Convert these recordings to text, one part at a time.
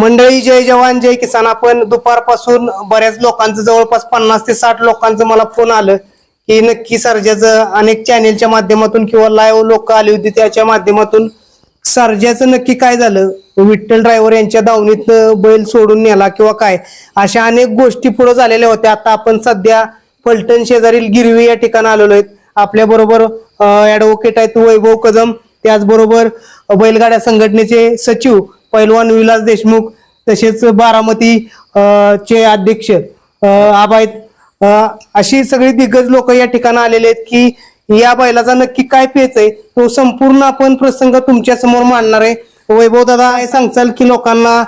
मंडळी जय जवान जय किसान. आपण दुपारपासून बऱ्याच लोकांचं जवळपास पन्नास ते साठ लोकांचं मला फोन आलं की नक्की सर्जाचं अनेक चॅनेलच्या माध्यमातून किंवा लाईव्ह लोक आली होती त्याच्या माध्यमातून सर्जाचं नक्की काय झालं? विठ्ठल ड्रायव्हर यांच्या दावणीत बैल सोडून नेला किंवा काय? अशा अनेक गोष्टी पुढे झालेल्या होत्या. आता आपण सध्या फलटण शेजारील गिरवी या ठिकाणी आलेलो आहेत. आपल्या बरोबर ऍडव्होकेट आहेत वैभव कदम. त्याचबरोबर बैलगाड्या संघटनेचे सचिव पैलवान विलास देशमुख तसेच बारामती चे अध्यक्ष अ, आबा आहेत अ, अशी सगळी दिग्गज लोक या ठिकाणी आलेले आहेत की या बैलाचा नक्की काय पेच आहे तो संपूर्ण आपण प्रसंग तुमच्यासमोर मांडणार आहे वैभव दादा काय सांगचाल की लोकांना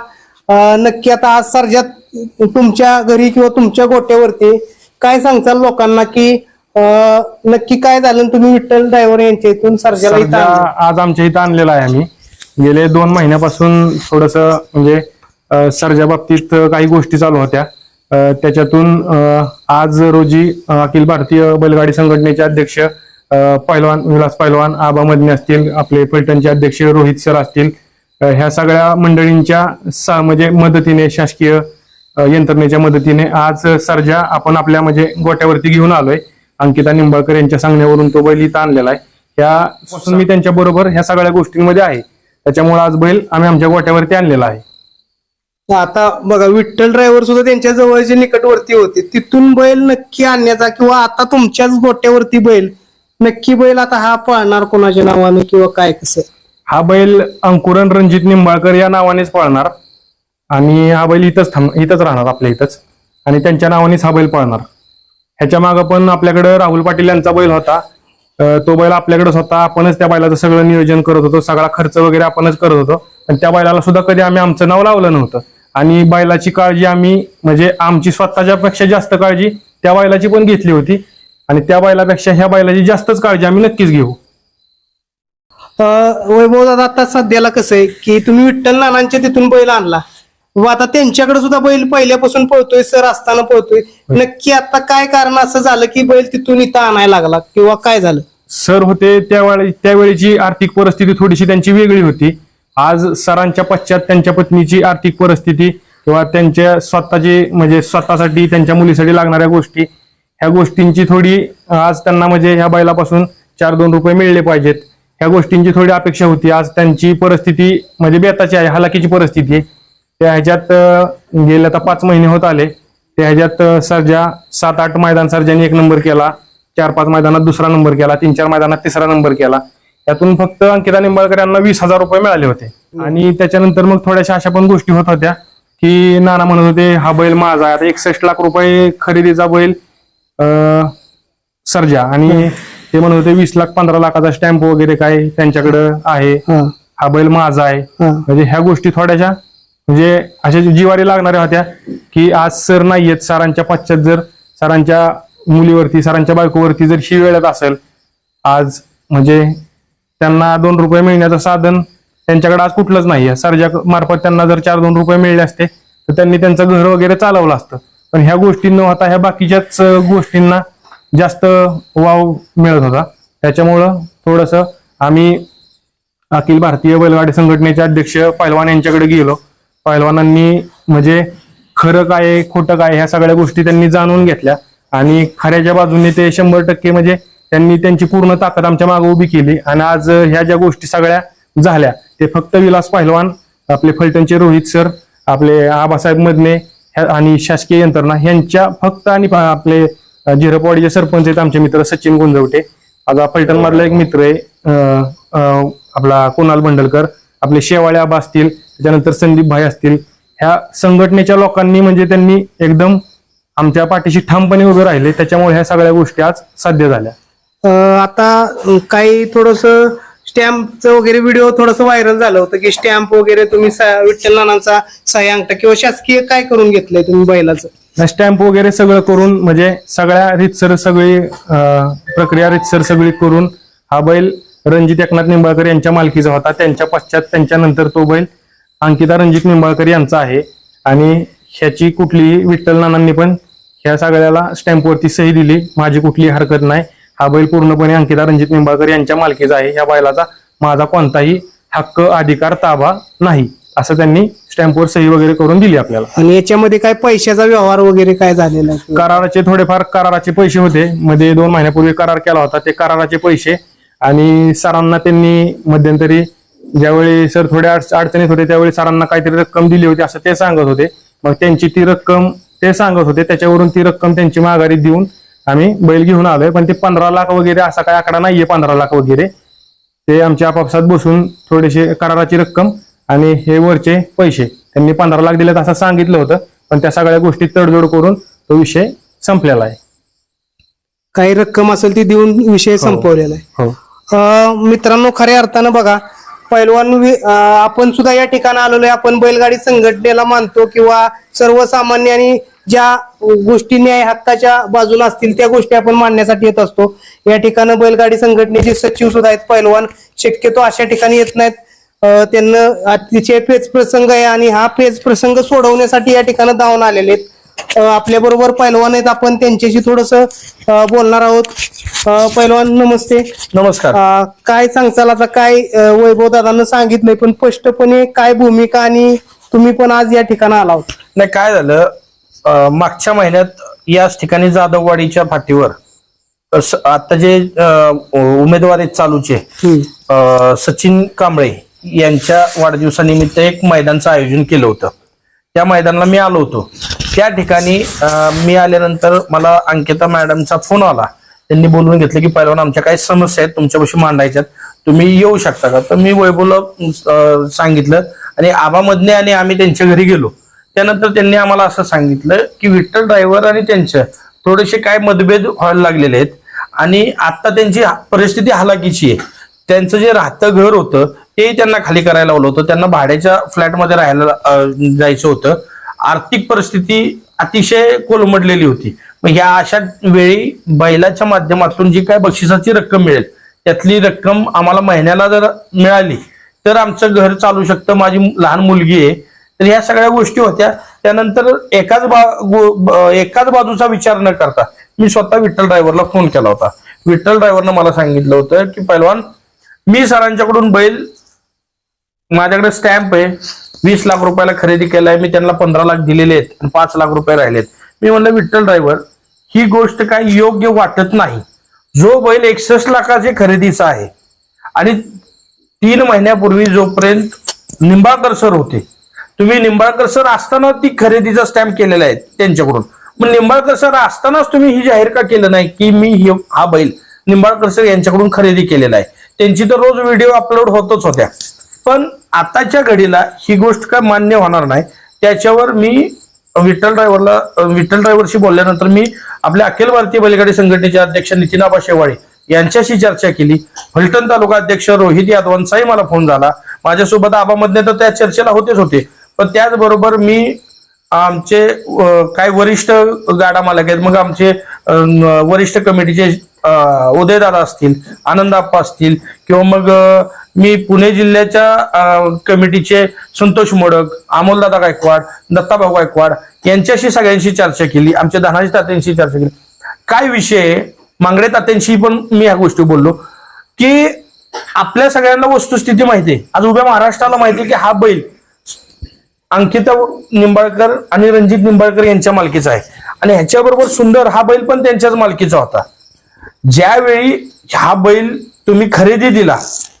नक्की आता आज सर्जात तुमच्या घरी किंवा तुमच्या गोट्यावरती काय सांगचाल लोकांना की नक्की काय झालं तुम्ही विठ्ठल ड्रायव्हर यांच्या इथून सर्जाला? आज आमच्या इथं आणलेला आहे आम्ही गेले दोन महिन्यापासून थोडस म्हणजे अं, सर्जा बाबतीत काही गोष्टी चालू होत्या. त्याच्यातून आज रोजी अखिल भारतीय बैलगाडी संघटनेचे अध्यक्ष पैलवान विलास पैलवान आबा मदने असतील आपले फलटणचे अध्यक्ष रोहित सर असतील ह्या सगळ्या मंडळींच्या म्हणजे मदतीने शासकीय यंत्रणेच्या मदतीने आज सर्जा आपण आपल्या म्हणजे गोट्यावरती घेऊन आलोय. अंकिता निंबाळकर यांच्या सांगण्यावरून तो बैल इथं आणलेला आहे. त्यापासून मी त्यांच्या बरोबर ह्या सगळ्या गोष्टींमध्ये आहे. त्याच्यामुळे आज बैल आम्ही आमच्या गोट्यावरती आणलेला आहे. आता बघा विठ्ठल ड्रायव्हर सुद्धा त्यांच्या जवळचे निकटवर्ती होते. तिथून बैल नक्की आणण्याचा किंवा आता तुमच्याच गोट्यावरती बैल नक्की बैल आता हा पळणार कोणाच्या नावानं किंवा काय कसं? हा बैल अंकुरन रणजित निंबाळकर या नावानेच पळणार. आणि हा बैल इथंच थांब इथंच राहणार आपल्या इथंच. आणि त्यांच्या नावानेच हा बैल पळणार. ह्याच्या मागं पण आपल्याकडे राहुल पाटील यांचा बैल होता. तो बैल आपल्याकडे स्वतः आपणच त्या बैलाचं सगळं नियोजन करत होतो. सगळा खर्च वगैरे आपणच करत होतो. पण त्या बैलाला सुद्धा कधी आम्ही आमचं नाव लावलं नव्हतं. आणि बैलाची काळजी आम्ही म्हणजे आमची स्वतःच्या पेक्षा जास्त काळजी त्या बैलाची पण घेतली होती. आणि त्या बैलापेक्षा ह्या बैलाची जास्तच काळजी आम्ही नक्कीच घेऊ. वैभव दादा आता सध्याला कसं आहे की तुम्ही विठ्ठल नानांच्या तिथून बैल आणला. व आता त्यांच्याकडे सुद्धा बैल पहिल्यापासून पळतोय सर असताना पळतोय. नक्की आता काय कारण असं झालं की बैल तिथून इथं आणायला लागला किंवा काय झालं? सर होते त्यावेळी त्यावेळीची आर्थिक परिस्थिती थोडीशी त्यांची वेगळी होती. आज सरांच्या पश्चात त्यांच्या पत्नीची आर्थिक परिस्थिती किंवा त्यांच्या स्वतःची म्हणजे स्वतःसाठी त्यांच्या मुलीसाठी लागणाऱ्या गोष्टी ह्या गोष्टींची थोडी आज त्यांना म्हणजे ह्या बैलापासून चार दोन रुपये मिळले पाहिजेत. ह्या गोष्टींची थोडी अपेक्षा होती. आज त्यांची परिस्थिती म्हणजे बेताची आहे हलाखीची परिस्थिती आहे. त्या ह्याच्यात गेले आता पाच महिने होत आले. त्या ह्याच्यात सर्जा सात आठ मैदान सर्जाने एक नंबर केला. चार पाच मैदानात दुसरा नंबर केला. तीन चार मैदानात तिसरा नंबर केला. यातून फक्त अंकिता निंबाळकर यांना वीस हजार रुपये मिळाले होते. आणि त्याच्यानंतर मग थोड्याशा अशा पण गोष्टी होत होत्या की नाना म्हणत होते हा बैल माझा आहे. आता एकसष्ट लाख रुपये खरेदीचा बैल अं, सर्जा. आणि ते म्हणत होते वीस लाख पंधरा लाखाचा स्टॅम्प वगैरे काय त्यांच्याकडं आहे. हा. बैल माझा आहे. म्हणजे ह्या गोष्टी थोड्याशा म्हणजे अशा जिवारी लागणाऱ्या होत्या की आज सर नाहीयेत सरांच्या पश्चात जर सरांच्या मुलीवरती सरांच्या बायकोवरती जर शी वेळात असेल आज म्हणजे त्यांना दोन रुपये मिळण्याचं साधन त्यांच्याकडे आज कुठलंच नाही सरच्या मार्फत त्यांना जर चार दोन रुपये मिळले असते तर त्यांनी त्यांचं घर वगैरे चालवलं असतं. पण ह्या गोष्टी न होता ह्या बाकीच्याच गोष्टींना जास्त वाव मिळत होता. त्याच्यामुळं थोडस आम्ही अखिल भारतीय बैलगाडी संघटनेचे अध्यक्ष पैलवान यांच्याकडे गेलो. पैलवानांनी म्हणजे खरं काय खोटं काय आहे, ह्या सगळ्या गोष्टी त्यांनी जाणून घेतल्या. आणि खऱ्याच्या बाजूने ते शंभर टक्के म्हणजे त्यांनी त्यांची पूर्ण ताकद आमच्या मागे उभी केली. आणि आज ह्या ज्या गोष्टी सगळ्या झाल्या ते फक्त विलास पहिलवान आपले फलटणचे रोहित सर आपले आबासाहेब मदने आणि शासकीय यंत्रणा यांच्या फक्त आणि आपले झिरपवाडीचे सरपंच आहेत आमचे मित्र सचिन गुंजवटे. आता फलटण मधला एक मित्र आहे आपला कुणाल बंडलकर. आपले शेवाळे आबा असतील त्याच्यानंतर संदीप भाई असतील. ह्या संघटनेच्या लोकांनी म्हणजे त्यांनी एकदम आमच्या पाठीशी ठामपणे उभे राहिले. त्याच्यामुळे ह्या सगळ्या गोष्टी आज साध्य झाल्या. आता काही थोडस स्टॅम्पचं वगैरे व्हिडिओ थोडस व्हायरल झालं होतं की स्टॅम्प वगैरे तुम्ही सा- विठ्ठल नानांचा सह्या अंगठा किंवा शासकीय काय करून घेतलंय तुम्ही बैलाचं? स्टॅम्प वगैरे सगळं करून म्हणजे सगळ्या रितसर सगळी प्रक्रिया रितसर सगळी करून हा बैल रणजित एकनाथ निंबाळकर यांच्या मालकीचा होता. त्यांच्या पश्चात त्यांच्यानंतर तो बैल अंकिता रणजित निंबाळकर यांचा आहे. आणि ह्याची कुठलीही विठ्ठल नानांनी पण ह्या सगळ्याला स्टॅम्पवरती सही दिली. माझी कुठलीही हरकत नाही. हा बैल पूर्णपणे अंकिता रणजित निंबाळकर यांच्या मालकीचा आहे. ह्या बैलाचा माझा कोणताही हक्क अधिकार ताबा नाही असं त्यांनी स्टॅम्पवर सही वगैरे करून दिली आपल्याला. आणि याच्यामध्ये काय पैशाचा व्यवहार वगैरे काय झालेला? कराराचे थोडेफार कराराचे पैसे होते. मध्ये दोन महिन्यापूर्वी करार केला होता. ते कराराचे पैसे आणि सरांना त्यांनी मध्यंतरी ज्यावेळी सर थोड्या अडच- अडचणीत होते त्यावेळी सरांना काहीतरी रक्कम दिली होती असं ते सांगत होते. मग त्यांची ती रक्कम ते सांगत होते. त्याच्यावरून ती रक्कम त्यांची माघारी देऊन आम्ही बैल घेऊन आलोय. पण ते पंधरा लाख वगैरे असा काय आकडा नाहीये पंधरा लाख वगैरे. ते आमच्या आपापसात बसून थोडेसे कराराची रक्कम आणि हे वरचे पैसे त्यांनी पंधरा लाख दिलेत असं सांगितलं होतं. पण त्या सगळ्या गोष्टी तडजोड करून तो विषय संपलेला आहे. काही रक्कम असेल ती देऊन विषय संपवलेला आहे. हो. मित्रांनो खऱ्या अर्थानं बघा पैलवान आपण सुद्धा या ठिकाणी आलेलो आहे. आपण बैलगाडी संघटनेला मानतो किंवा सर्वसामान्य आणि ज्या गोष्टी न्याय हक्काच्या बाजूला असतील त्या गोष्टी आपण मांडण्यासाठी येत असतो. या ठिकाणी बैलगाडी संघटनेचे सचिव सुद्धा आहेत पैलवान. शक्यतो अशा ठिकाणी येत नाहीत. त्यांना अतिशय पेच प्रसंग आहे आणि हा पेच प्रसंग सोडवण्यासाठी या ठिकाणी धावून आलेले आहेत. आपल्या बरोबर पैलवान आहेत. आपण त्यांच्याशी थोडस बोलणार आहोत. पैलवान नमस्ते. नमस्कार. अ, काय सांगचाल आता? काय वैभव दादांना सांगितलंय पण स्पष्टपणे काय भूमिका आणि तुम्ही पण आज या ठिकाणी आला होता? नाही काय झालं? अं, मागच्या महिन्यात याच ठिकाणी जाधववाडीच्या फाटीवर अं, स- आता जे अं, उमेदवार आहेत चालूचे अं, सचिन कांबळे यांच्या वाढदिवसानिमित्त एक मैदानचं आयोजन केलं होतं. त्या मैदानाला मी आलो होतो. त्या ठिकाणी मी आल्यानंतर मला अंकिता मॅडमचा फोन आला. त्यांनी बोलून घेतलं की पहिलवान आमच्या काही समस्या आहेत तुमच्यापाशी मांडायच्यात तुम्ही येऊ शकता का? तर मी वैभवला सांगितलं आणि आबामधने आणि आम्ही त्यांच्या घरी गेलो. त्यानंतर त्यांनी आम्हाला असं सांगितलं की विठ्ठल ड्रायव्हर आणि त्यांचं थोडेसे काय मतभेद व्हायला लागलेले आहेत आणि आता त्यांची परिस्थिती हलाकीची आहे. त्यांचं जे राहतं घर होतं ते त्यांना खाली करायला लावलं होतं. त्यांना भाड्याच्या फ्लॅटमध्ये राहायला जायचं होतं. आर्थिक परिस्थिती अतिशय कोलमडलेली होती. मग ह्या अशा वेळी बैलाच्या माध्यमातून जी काय बक्षिसाची रक्कम मिळेल त्यातली रक्कम आम्हाला महिन्याला जर मिळाली तर आमचं घर चालू शकतं. माझी लहान मुलगी आहे. तर ह्या सगळ्या गोष्टी होत्या. त्यानंतर एकाच बा एकाच बाजूचा विचार न करता मी स्वतः विठ्ठल ड्रायव्हरला फोन केला होता. विठ्ठल ड्रायव्हरनं मला सांगितलं होतं की पैलवान मी सरांच्याकडून बैल माझ्याकडे स्टॅम्प आहे. वीस लाख रुपयाला खरेदी केलाय मी त्यांना पंधरा लाख दिलेले आहेत आणि पाच लाख रुपये राहिलेत. मी म्हणलं विठ्ठल ड्रायव्हर ही गोष्ट काही योग्य वाटत नाही. जो बैल एकसष्ट लाखाचे खरेदीचा आहे आणि तीन महिन्यापूर्वी जोपर्यंत निंबाळकर सर होते तुम्ही निंबाळकर सर असताना ती खरेदीचा स्टॅम्प केलेला आहे त्यांच्याकडून. मग निंबाळकर सर असतानाच तुम्ही ही जाहीर का केलं नाही की मी हा बैल निंबाळकर सर यांच्याकडून खरेदी केलेला आहे? त्यांची तर रोज व्हिडिओ अपलोड होतच होत्या. पण आताच्या घडीला ही गोष्ट काय मान्य होणार नाही. त्याच्यावर मी विठ्ठल ड्रायव्हरला विठ्ठल ड्रायव्हरशी बोलल्यानंतर मी आपल्या अखिल भारतीय बैलगाडी संघटनेचे अध्यक्ष नितीनाबा शेवाळे यांच्याशी चर्चा केली. फलटण तालुका अध्यक्ष रोहित यादवांचाही मला फोन झाला. माझ्यासोबत आबामधने तर त्या चर्चेला होतेच होते. पण त्याचबरोबर मी आमचे काय वरिष्ठ गाडा मालक आहेत. मग आमचे वरिष्ठ कमिटीचे उदयदादा असतील आनंदाप्पा असतील किंवा मग मी पुणे जिल्ह्याच्या कमिटीचे संतोष मोडक अमोलदादा गायकवाड दत्ताभाऊ गायकवाड यांच्याशी सगळ्यांशी चर्चा केली. आमच्या धनाजी तात्यांशी चर्चा केली. काय विषय? मांगडे तात्यांशी पण मी ह्या गोष्टी बोललो. की आपल्या सगळ्यांना वस्तुस्थिती माहिती आहे. आज उभ्या महाराष्ट्राला माहिती आहे की हा बैल अंकिता निंबाळकर आणि रणजित निंबाळकर यांच्या मालकीचा आहे. आणि ह्याच्याबरोबर सुंदर हा बैल पण त्यांच्याच मालकीचा होता. ज्यावेळी हा बैल तुम्ही खरेदी दिला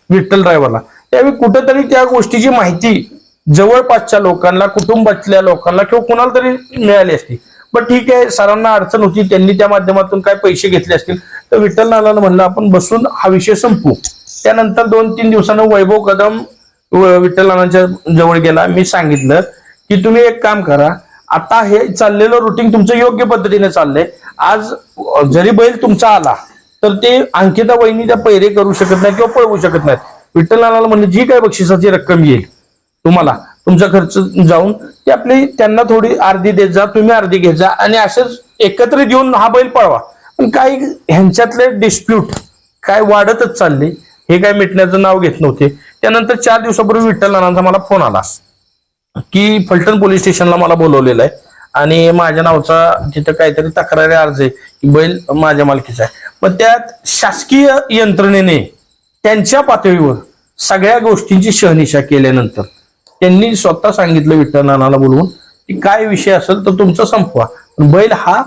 विठ्ठल ड्रायव्हरला त्यावेळी कुठंतरी त्या गोष्टीची माहिती जवळपासच्या लोकांना कुटुंबातल्या लोकांना किंवा कुणाला तरी मिळाली असती. पण ठीक आहे सरांना अडचण होती त्यांनी त्या माध्यमातून काय पैसे घेतले असतील तर विठ्ठल नालानं म्हणलं आपण बसून हा विषय संपू त्यानंतर दोन तीन दिवसानं वैभव कदम विठ्ठलांच्या जवळ गेला. मी सांगितलं की तुम्ही एक काम करा. आता हे चाललेलं रुटीन तुमचं योग्य पद्धतीने चाललंय. आज जरी बैल तुमचा आला तर ते अंकिता वहिनी त्या पैरे करू शकत नाही किंवा पळवू शकत नाहीत. विठ्ठल म्हणजे जी काय बक्षिसाची रक्कम येईल तुम्हाला तुमचा खर्च जाऊन ते आपली त्यांना थोडी अर्धी देत जा तुम्ही अर्धी घेत जा आणि असेच एकत्र येऊन हा बैल पळवा. पण काही ह्यांच्यातले डिस्प्यूट काय वाढतच चालले हे काय मिटण्याचं नाव घेत नव्हते. त्यानंतर चार दिवसापूर्वी विठ्ठल नानांचा मला फोन आला की फलटण पोलीस स्टेशनला मला बोलवलेलं आहे. आणि माझ्या नावचा तिथं काहीतरी तक्रारी अर्ज आहे की बैल माझ्या मालकीचा आहे. मग त्यात शासकीय यंत्रणेने त्यांच्या पातळीवर सगळ्या गोष्टींची शहनिशा केल्यानंतर त्यांनी स्वतः सांगितलं विठ्ठल नानाला बोलवून की काय विषय असेल तर तुमचा संपवा. बैल हा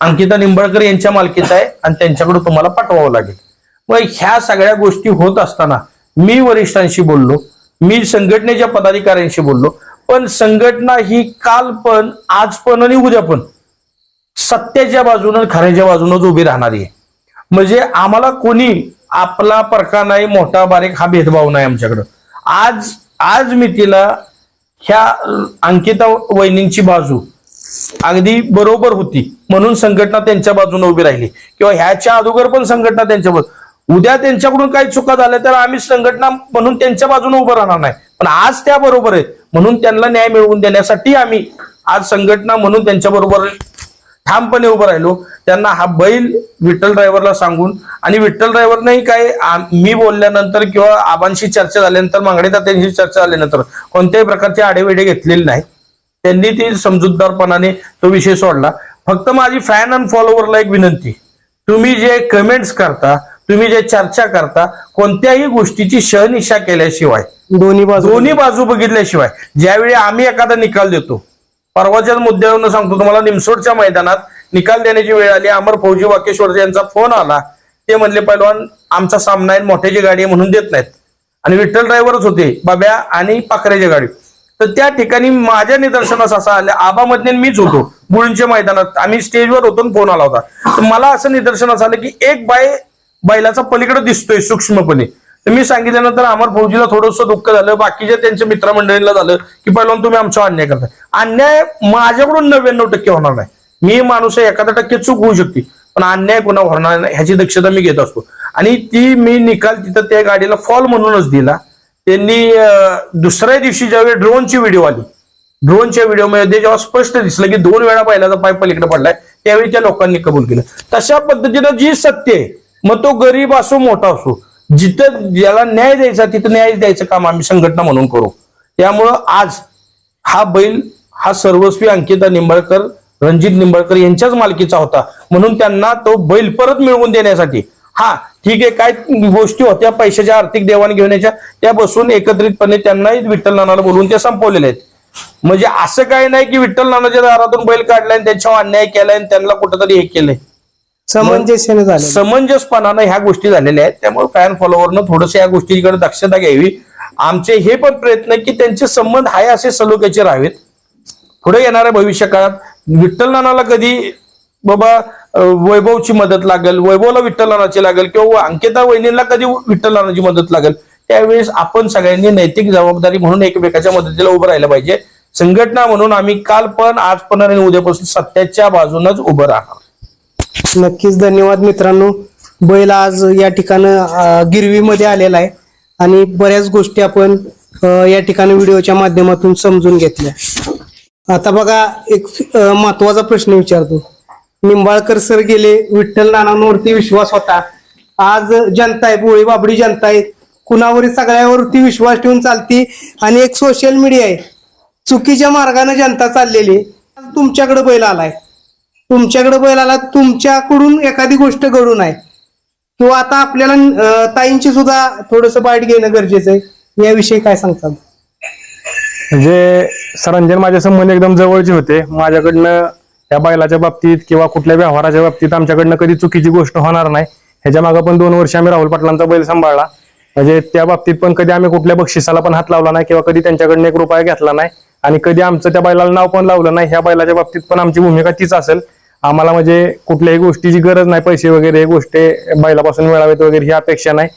अंकिता निंबाळकर यांच्या मालकीचा आहे आणि त्यांच्याकडे तुम्हाला पाठवावं लागेल. मग ह्या सगळ्या गोष्टी होत असताना मी वरिष्ठांशी बोललो मी संघटनेच्या पदाधिकाऱ्यांशी बोललो पण संघटना ही काल पण आज पण आणि उद्या पण सत्याच्या बाजूनं खऱ्याच्या बाजूनच उभी राहणारी आहे. म्हणजे आम्हाला कोणी आपला परका नाही मोठा बारीक हा भेदभाव नाही आमच्याकडं. आज आज मी तिला ह्या अंकिता वहिनींची बाजू अगदी बरोबर होती. म्हणून संघटना त्यांच्या बाजूने उभी राहिली. किंवा ह्याच्या अगोदर पण संघटना त्यांच्या बाजू उद्या त्यांच्याकडून काही चुका झाल्या तर आम्ही संघटना म्हणून त्यांच्या बाजूने उभं राहणार नाही. पण आज त्या बरोबर आहेत म्हणून त्यांना न्याय मिळवून देण्यासाठी आम्ही आज संघटना म्हणून त्यांच्या बरोबर ठामपणे उभं राहिलो. त्यांना हा बैल विठ्ठल ड्रायव्हरला सांगून आणि विठ्ठल ड्रायव्हरनेही काय मी बोलल्यानंतर किंवा आबांशी चर्चा झाल्यानंतर मांगडेदा त्यांची चर्चा झाल्यानंतर कोणत्याही प्रकारचे आडेवेडे घेतलेले नाही. त्यांनी ती समजूतदारपणाने तो विषय सोडला. फक्त माझी फॅन अँड फॉलोवरला एक विनंती. तुम्ही जे कमेंट्स करता तुम्ही जे चर्चा करता कोणत्याही गोष्टीची शहनिशा केल्याशिवाय दोन्ही बाजू दोन्ही बाजू बघितल्याशिवाय ज्यावेळी आम्ही एखादा निकाल देतो परवाच्याच मुद्द्यावरून सांगतो तुम्हाला निमसोडच्या मैदानात निकाल देण्याची वेळ आली अमर फौजी वाकेश्वर यांचा फोन आला ते म्हणले पैलवान आमचा सामना आहे मोठ्याची गाडी म्हणून देत नाहीत. आणि विठ्ठल ड्रायव्हरच होते बाब्या आणि पाखरेच्या गाडी. तर त्या ठिकाणी माझ्या निदर्शनास असं आलं आबामधने मीच होतो बुळूंच्या मैदानात. आम्ही स्टेजवर होतो फोन आला होता. तर मला असं निदर्शनास आलं की एक बाय बैलाचा पलीकडे दिसतोय सूक्ष्मपणे. तर मी सांगितल्यानंतर अमर फौजीला थोडंसं दुःख झालं बाकीच्या त्यांच्या मित्रमंडळीला झालं की पहिला तुम्ही आमचा अन्याय करताय. अन्याय माझ्याकडून नव्याण्णव टक्के होणार नाही. मी माणूस आहे एखादा टक्के चूक होऊ शकते पण अन्याय कोणा होणार नाही ह्याची दक्षता मी घेत असतो. आणि ती मी निकाल तिथं त्या गाडीला फॉल म्हणूनच दिला. त्यांनी दुसऱ्या दिवशी ज्यावेळी ड्रोनची व्हिडिओ आली ड्रोनच्या व्हिडिओमध्ये जेव्हा स्पष्ट दिसलं की दोन वेळा बैलाचा पाय पलीकडे पडलाय त्यावेळी त्या लोकांनी कबूल केलं. तशा पद्धतीनं जी सत्य आहे मग तो गरीब असो मोठा असो जिथं ज्याला न्याय द्यायचा तिथं न्याय द्यायचं काम आम्ही संघटना म्हणून करू. त्यामुळं आज हा बैल हा सर्वस्वी अंकिता निंबाळकर रणजित निंबाळकर यांच्याच मालकीचा होता. म्हणून त्यांना तो बैल परत मिळवून देण्यासाठी हा ठीक आहे काय गोष्टी होत्या पैशाच्या आर्थिक देवाणघेवाणीच्या त्या बसून एकत्रितपणे त्यांनाही विठ्ठल नानाला बोलवून त्या संपवलेल्या आहेत. म्हणजे असं काही नाही की विठ्ठल नानाच्या दारातून बैल काढलाय आणि त्याच्यावर अन्याय केलाय आणि त्यांना कुठंतरी हे केलंय. समंजस्याने झाले समंजसपणानं ह्या गोष्टी झालेल्या आहेत. त्यामुळे फॅन फॉलोअरनं थोडस या गोष्टीकडे दक्षता घ्यावी. आमचे हे पण प्रयत्न आहे की त्यांचे संबंध आहे असे सलोख्याचे राहावेत. पुढे येणाऱ्या भविष्य काळात विठ्ठल नानाला कधी बाबा वैभवची मदत लागेल वैभवला विठ्ठल नानाची लागेल किंवा अंकिता वहिनीला कधी विठ्ठल नानाची मदत लागेल त्यावेळेस आपण सगळ्यांनी नैतिक जबाबदारी म्हणून एकमेकाच्या मदतीला उभं राहिलं पाहिजे. संघटना म्हणून आम्ही काल पण आज पण आणि उद्यापासून सत्याच्या बाजूनच उभं राहणार. नक्कीच धन्यवाद मित्रांनो. बैल आज या ठिकाणं गिरवीमध्ये आलेला आहे आणि बऱ्याच गोष्टी आपण या ठिकाणी व्हिडिओच्या माध्यमातून समजून घेतल्या. आता बघा एक महत्त्वाचा प्रश्न विचारतो. निंबाळकर सर गेले विठ्ठल नानांवरती विश्वास होता. आज जनता आहे भोळी बाबडी जनता आहे कुणावर सगळ्यावरती विश्वास ठेवून चालती आणि एक सोशल मीडिया आहे. चुकीच्या मार्गाने जनता चाललेली आहे. तुमच्याकडे बैल आलाय. तुमच्याकडे बैल आला तुमच्याकडून एखादी गोष्ट घडून आहे किंवा आता आपल्याला ताईंची सुद्धा थोडस बाईट घेणं गरजेचं आहे. याविषयी काय सांगतात म्हणजे सरंजन माझे संबंध एकदम जवळचे होते. माझ्याकडनं त्या बैलाच्या बाबतीत किंवा कुठल्या व्यवहाराच्या बाबतीत आमच्याकडनं कधी चुकीची गोष्ट होणार नाही. ह्याच्या मागे पण दोन वर्ष आम्ही राहुल पाटलांचा बैल सांभाळला. म्हणजे त्या बाबतीत पण कधी आम्ही कुठल्या बक्षिसाला पण हात लावला नाही किंवा कधी त्यांच्याकडनं एक रुपया घेतला नाही. आणि कधी आमचं त्या बैलाला नाव पण लावलं नाही. ह्या बैलाच्या बाबतीत पण आमची भूमिका तीच असेल. आम्हाला म्हणजे कुठल्याही गोष्टीची गरज नाही पैसे वगैरे हे गोष्टी बैलापासून मिळावेत वगैरे ही अपेक्षा नाही.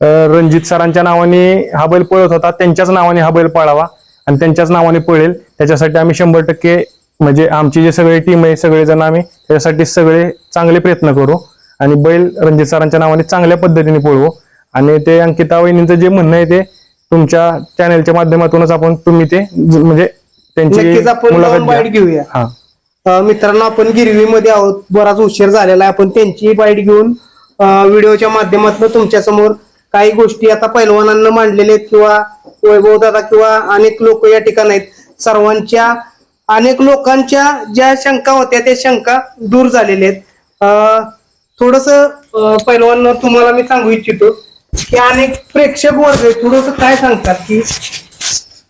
रणजित सरांच्या नावाने हा बैल पळत होता त्यांच्याच नावाने हा बैल पळावा आणि त्यांच्याच नावाने पळेल. त्याच्यासाठी आम्ही शंभर टक्के म्हणजे आमची जे सगळे टीम आहे सगळेजण आम्ही त्याच्यासाठी सगळे चांगले प्रयत्न करू आणि बैल रणजित सरांच्या नावाने चांगल्या पद्धतीने पळवू. आणि ते अंकिता वहिनींचं जे म्हणणं आहे ते तुमच्या चॅनेलच्या माध्यमातूनच आपण तुम्ही ते म्हणजे त्यांची मुलाखत. घेऊया. हा. मित्रांनो आपण गिरवीमध्ये आहोत. बराच उशीर झालेला आहे. आपण त्यांचीही बाईट घेऊन व्हिडिओच्या माध्यमातून तुमच्यासमोर काही गोष्टी आता पैलवानांना मांडलेल्या आहेत किंवा वैभव दादा किंवा अनेक लोक या ठिकाणी आहेत. सर्वांच्या अनेक लोकांच्या ज्या शंका होत्या त्या शंका दूर झालेल्या आहेत. थोडस पैलवान तुम्हाला मी सांगू इच्छितो की अनेक प्रेक्षक वर्ग थोडस काय सांगतात की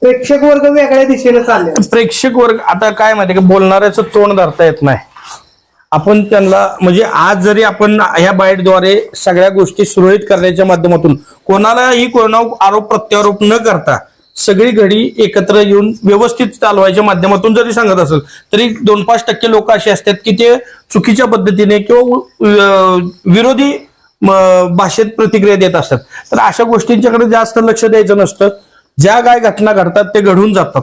प्रेक्षक वर्ग वेगळ्या दिशेने चालले प्रेक्षक वर्ग आता काय माहिती का बोलणाऱ्याचं तोंड धरता येत नाही. आपण त्यांना म्हणजे आज जरी आपण ह्या बाईटद्वारे सगळ्या गोष्टी सुरळीत करण्याच्या माध्यमातून कोणालाही कोणावर आरोप प्रत्यारोप न करता सगळी घडी एकत्र येऊन व्यवस्थित चालवायच्या माध्यमातून जरी सांगत असेल तरी दोन पाच टक्के लोक असे असतात की ते चुकीच्या पद्धतीने किंवा विरोधी भाषेत प्रतिक्रिया देत असतात. तर अशा गोष्टींच्याकडे जास्त लक्ष द्यायचं नसतं. ज्या काय घटना घडतात ते घडून जातात.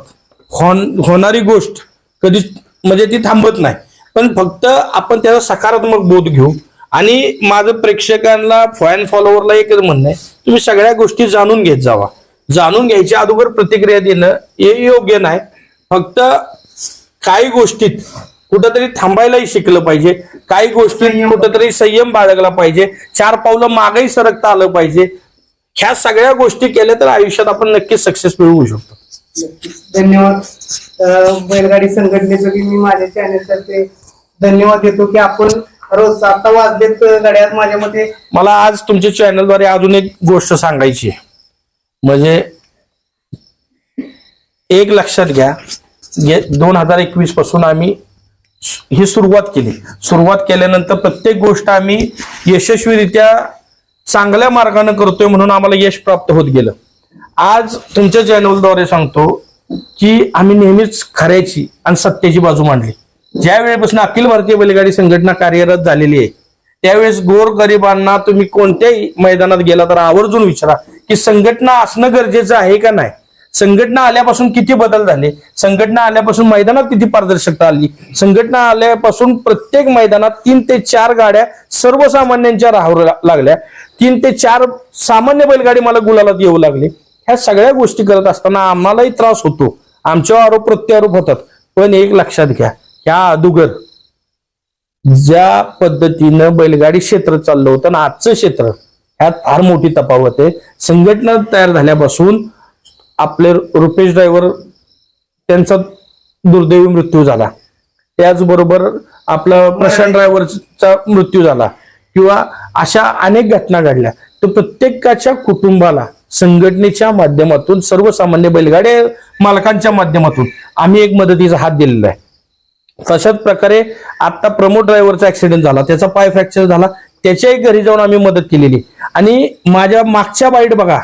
होणारी गोष्ट कधी म्हणजे ती थांबत नाही. पण फक्त आपण त्याचा सकारात्मक बोध घेऊ. आणि माझं प्रेक्षकांना फॅन फॉलोअरला एकच म्हणणं आहे तुम्ही सगळ्या गोष्टी जाणून घेत जावा. जाणून घ्यायच्या अगोदर प्रतिक्रिया देणं हे योग्य नाही. फक्त काही गोष्टीत कुठंतरी थांबायलाही शिकलं पाहिजे. काही गोष्टी कुठंतरी संयम बाळगला पाहिजे. चार पावलं मागही सरकता आलं पाहिजे. ह्या सगळ्या गोष्टी केल्या तर आयुष्यात आपण नक्कीच सक्सेस मिळवू शकतो. धन्यवाद. बैलगाडी संघटनेचं बी मी माझ्या चॅनल तर्फे धन्यवाद देतो की आपण रोज आता वाजलेत गड्यात माझ्या मते. मला आज तुमच्या चॅनलद्वारे अजून एक गोष्ट सांगायची आहे. म्हणजे एक लक्षात घ्या दोन हजार एकवीसपासून आम्ही ही सुरुवात केली. सुरुवात केल्यानंतर प्रत्येक गोष्ट आम्ही यशस्वीरित्या चांगल्या मार्गाने करतोय म्हणून आम्हाला यश प्राप्त होत गेलं. आज तुमच्या चॅनलद्वारे सांगतो की आम्ही नेहमीच खऱ्याची आणि सत्याची बाजू मांडली. ज्या वेळेपासून अखिल भारतीय बैलगाडी संघटना कार्यरत झालेली आहे त्यावेळेस गोर गरिबांना तुम्ही कोणत्याही मैदानात गेला तर आवर्जून विचारा की संघटना असणं गरजेचं आहे का नाही? संघटना आल्यापासून किती बदल झाले? संघटना आल्यापासून मैदानात किती पारदर्शकता आली? संघटना आल्यापासून प्रत्येक मैदानात तीन ते चार गाड्या सर्वसामान्यांच्या राहू लागल्या. तीन ते चार सामान्य बैलगाडी मला गुलालात येऊ लागले. ह्या सगळ्या गोष्टी करत असताना आम्हालाही त्रास होतो. आमच्यावर आरोप प्रत्यारोप होतात. पण एक लक्षात घ्या ह्या अदुगर ज्या पद्धतीनं बैलगाडी क्षेत्र चाललं होतं ना आजचं क्षेत्र ह्यात फार मोठी तफावत आहे. संघटना तयार झाल्यापासून आपले रुपेश ड्रायव्हर त्यांचा दुर्दैवी मृत्यू झाला. त्याचबरोबर आपला प्रशांत ड्रायव्हरचा मृत्यू झाला. किंवा अशा अनेक घटना घडल्या. तर प्रत्येकाच्या कुटुंबाला संघटनेच्या माध्यमातून सर्वसामान्य बैलगाड्या मालकांच्या माध्यमातून आम्ही एक मदतीचा हात दिलेला आहे. तशाच प्रकारे आता प्रमोद ड्रायव्हरचा ऍक्सिडेंट झाला. त्याचा पाय फ्रॅक्चर झाला. त्याच्याही घरी जाऊन आम्ही मदत केलेली. आणि माझ्या मागच्या बाईट बघा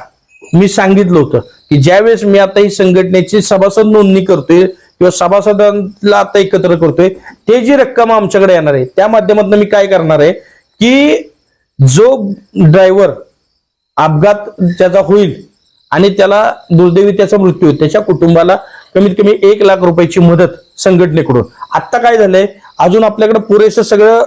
मी सांगितलं होतं. की ज्यावेळेस मी आता ही संघटनेची सभासद नोंदणी करतोय किंवा सभासदांना आता एकत्र करतोय ते जी रक्कम आमच्याकडे येणार आहे त्या माध्यमातून मी काय करणार आहे की जो ड्रायव्हर अपघात त्याचा होईल आणि त्याला दुर्दैवी त्याचा मृत्यू होईल त्याच्या कुटुंबाला कमीत कमी एक लाख रुपयाची मदत संघटनेकडून. आता काय झालंय? अजून आपल्याकडे पुरेसं सगळं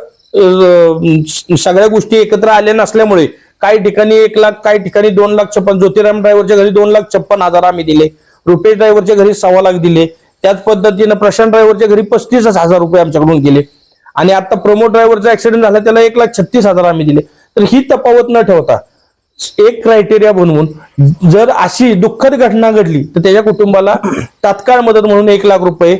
सगळ्या गोष्टी एकत्र आल्या नसल्यामुळे काही ठिकाणी एक लाख काही ठिकाणी दोन लाख छप्पन. ज्योतिराम ड्रायव्हरच्या घरी दोन लाख छप्पन हजार आम्ही दिले. रुपेश ड्रायव्हरच्या घरी सव्वा लाख दिले. त्याच पद्धतीनं प्रशांत ड्रायव्हरच्या घरी पस्तीस हजार रुपये आमच्याकडून गेले. आणि आता प्रमोद ड्रायव्हरचा ऍक्सिडेंट झाला त्याला एक लाख छत्तीस हजार आम्ही दिले. तर ही तफावत न ठेवता एक क्रायटेरिया बनवून जर अशी दुःखद घटना घडली तर त्याच्या कुटुंबाला तात्काळ मदत म्हणून एक लाख रुपये.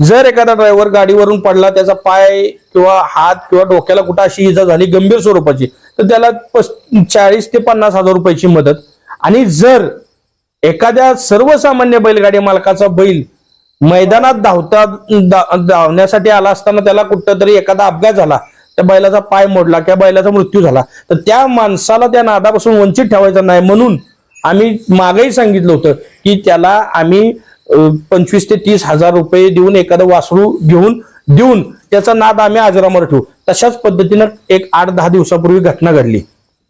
जर एखादा ड्रायव्हर गाडीवरून पडला त्याचा पाय किंवा हात किंवा डोक्याला कुठं अशी इजा झाली गंभीर स्वरूपाची तर त्याला पस- चाळीस ते पन्नास हजार रुपयाची मदत. आणि जर एखाद्या सर्वसामान्य बैलगाडी मालकाचा बैल मैदानात धावता धा- धावण्यासाठी आला असताना त्याला कुठं तरी एखादा अपघात झाला त्या बैलाचा पाय मोडला किंवा बैलाचा मृत्यू झाला तर त्या माणसाला त्या नादापासून वंचित ठेवायचा नाही म्हणून आम्ही मागही सांगितलं होतं की त्याला आम्ही पंचवीस ते तीस हजार रुपये देऊन एखादं वासरू घेऊन देऊन त्याचा नाद आम्ही आजरामर ठेवू. तशाच पद्धतीनं एक आठ दहा दिवसापूर्वी घटना घडली.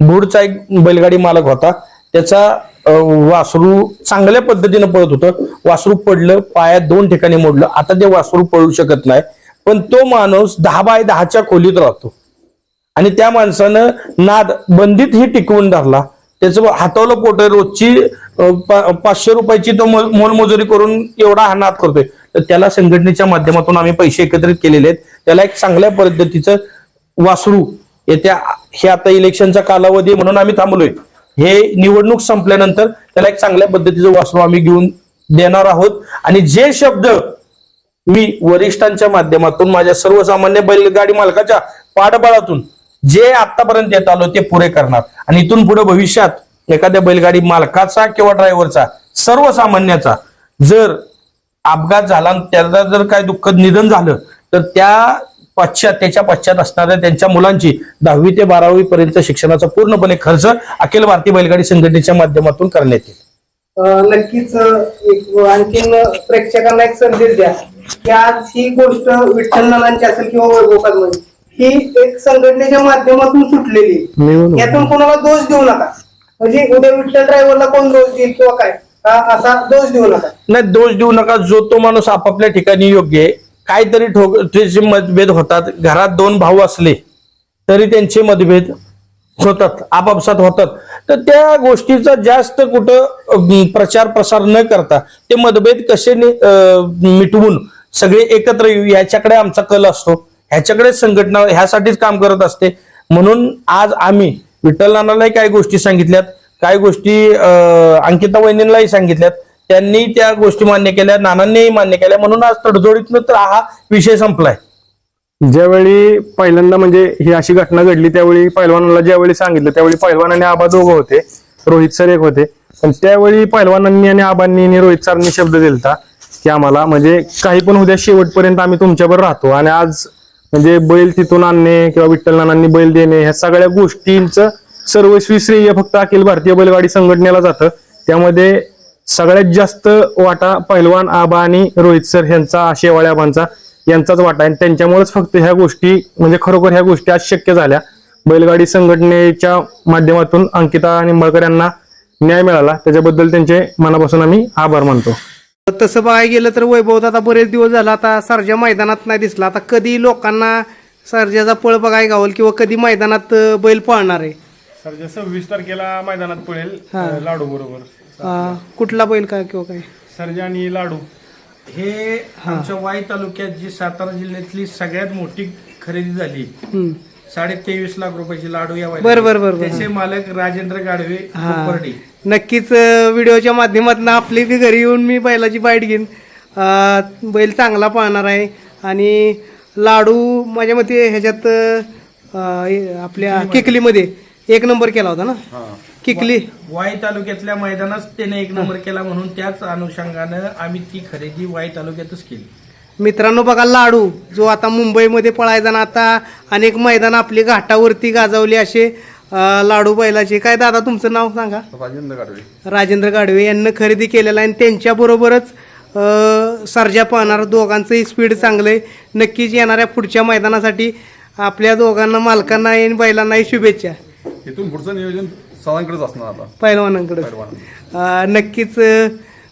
भूडचा एक बैलगाडी मालक होता. त्याचा वासरू चांगल्या पद्धतीनं पळत होतं. वासरू पडलं पायात दोन ठिकाणी मोडलं. आता ते वासरू पळू शकत नाही. पण तो माणूस दहा बाय दहाच्या खोलीत राहतो. आणि त्या माणसानं नाद बंदीत ही टिकवून धरला. त्याचं हातावलं पोट रोजची पाचशे रुपयाची तो मोलमजुरी करून एवढा हा नाद करतोय. तर त्याला संघटनेच्या माध्यमातून आम्ही पैसे एकत्रित केलेले आहेत. त्याला एक चांगल्या पद्धतीचं वासरू येत्या हे आता इलेक्शनचा कालावधी म्हणून आम्ही थांबलोय. हे निवडणूक संपल्यानंतर त्याला एक चांगल्या पद्धतीचं वासरू आम्ही घेऊन देणार आहोत. आणि जे शब्द मी वरिष्ठांच्या माध्यमातून माझ्या सर्वसामान्य बैलगाडी मालकाच्या पाठबळातून जे आतापर्यंत येत आलो ते पुरे करणार. आणि इथून पुढे भविष्यात एखाद्या बैलगाडी मालकाचा किंवा ड्रायव्हरचा सर्वसामान्याचा जर अपघात झाला आणि त्याला जर काय दुःखद निधन झालं तर त्या पश्चात त्याच्या पश्चात असणाऱ्या त्यांच्या मुलांची दहावी ते बारावी पर्यंत शिक्षणाचा पूर्णपणे खर्च अखिल भारतीय बैलगाडी संघटनेच्या माध्यमातून करण्यात येईल. नक्कीच आणखीन प्रेक्षकांना एक संदेश द्या की आज ही गोष्ट विठ्ठल नानांची असेल किंवा वैभवकांमध्ये ही एक संघटनेच्या माध्यमातून सुटलेली. यातून कोणाला दोष देऊ नका. म्हणजे उद्या विठ्ठल ड्रायव्हरला कोण दोष देईल किंवा काय? असा दोष देऊ नका. नाही दोष देऊ नका. जो तो माणूस आपापल्या ठिकाणी योग्य आहे काहीतरी ठोक त्याचे मतभेद होतात. घरात दोन भाऊ असले तरी त्यांचे मतभेद होतात आपापसात होतात. तर त्या गोष्टीचा जास्त कुठं प्रचार प्रसार न करता ते मतभेद कसे मिटवून सगळे एकत्र येऊ? याच्याकडे आमचा कल असतो. ह्याच्याकडे संघटना ह्यासाठीच काम करत असते. म्हणून आज आम्ही विठ्ठल नानालाही काही गोष्टी सांगितल्यात. काय गोष्टी अंकिता वहिनींनाही सांगितल्यात. त्यांनी त्या गोष्टी मान्य केल्या नानांनीही मान्य केल्या. म्हणून आज तडजोडीतनं तर हा विषय संपलाय. ज्यावेळी पहिल्यांदा म्हणजे ही अशी घटना घडली त्यावेळी पहिलवानाला ज्यावेळी सांगितलं त्यावेळी पहिलवान आणि आबा दोघं होते. रोहित सर एक होते. पण त्यावेळी पहिलवानांनी आणि आबांनी आणि रोहित सरांनी शब्द दिलता की आम्हाला म्हणजे काही पण उद्या शेवटपर्यंत आम्ही तुमच्यावर राहतो. आणि आज म्हणजे बैल तिथून आणणे किंवा विठ्ठल नानांनी बैल देणे ह्या सगळ्या गोष्टींचं सर्वस्वी श्रेय फक्त अखिल भारतीय बैलगाडी संघटनेला जातं. त्यामध्ये सगळ्यात जास्त वाटा पहिलवान आबा आणि रोहित सर यांचा शेवाळे आबांचा यांचाच वाटा आहे. आणि त्यांच्यामुळेच फक्त ह्या गोष्टी म्हणजे खरोखर ह्या गोष्टी आज शक्य झाल्या. बैलगाडी संघटनेच्या माध्यमातून अंकिता निंबाळकर यांना न्याय मिळाला. त्याच्याबद्दल त्यांचे मनापासून आम्ही आभार मानतो. तसं बघायला गेलं तर वैभव आता बरेच दिवस झाला. आता सरजा मैदानात नाही दिसला. आता कधी लोकांना सरजाचा पळ बघायला गावल किंवा कधी मैदानात बैल पळणार आहे? सर सव्वीस तारखेला मैदानात पळेल हा. लाडू बरोबर. अं, कुठला बैल काय किंवा काय? सर्जा आणि लाडू. हे आमच्या वाई तालुक्यात जी सातारा जिल्ह्यातली सगळ्यात मोठी खरेदी झाली. हम्म. साडे तेवीस लाख रुपयाची लाडू या बरं, बरं, बरं, बरं. त्याचे मालक राजेंद्र गाडवे हा. कोपर्डी. नक्कीच अं, व्हिडिओच्या माध्यमातून आपली बी घरी येऊन मी बैलाची बाईट घेईन. अं, बैल चांगला पाहणार आहे. आणि लाडू माझ्या मते ह्याच्यात अं, आपल्या किकलीमध्ये. एक नंबर केला होता ना? किकली. वाई तालुक्यातल्या मैदानात त्याने एक नंबर केला म्हणून त्याच अनुषंगानं आम्ही ती खरेदी वाई तालुक्यातच केली. मित्रांनो बघा लाडू जो आता मुंबईमध्ये पळायचा ना आता अनेक मैदान आपली घाटावरती गाजवली असे लाडू बैलाचे. काय दादा तुमचं नाव सांगा? राजेंद्र गाडवे. राजेंद्र गाडवे यांना खरेदी केलेला आहे आणि त्यांच्याबरोबरच सर्जा पाहणार. दोघांचंही स्पीड चांगलं आहे नक्कीच येणाऱ्या पुढच्या मैदानासाठी आपल्या दोघांना मालकांना आणि बैलांनाही शुभेच्छा. इथून पुढचं नियोजन सरांकडेच असणार आता. पैलवानांकडे पहिलवानांकडे. नक्कीच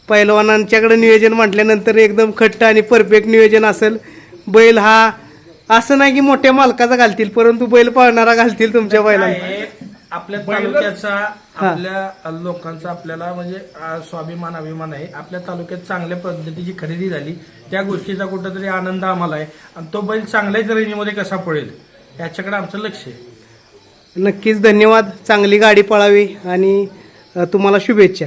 पैलवानांच्याकडे नियोजन म्हटल्यानंतर एकदम खट्ट आणि परफेक्ट नियोजन असेल. बैल हा असं नाही की मोठ्या मालकाचा घालतील परंतु बैल पाळणारा घालतील तुमच्या बैलांना. काय आपल्या तालुक्याचा आपल्या लोकांचा आपल्याला म्हणजे स्वाभिमान अभिमान आहे. आपल्या तालुक्यात चांगल्या पद्धतीची खरेदी झाली. त्या गोष्टीचा कुठंतरी आनंद आम्हाला आहे. आणि तो बैल चांगल्याच रेंजमध्ये कसा पडेल याच्याकडे आमचं लक्ष आहे. नक्कीच धन्यवाद. चांगली गाडी पळावी आणि तुम्हाला शुभेच्छा.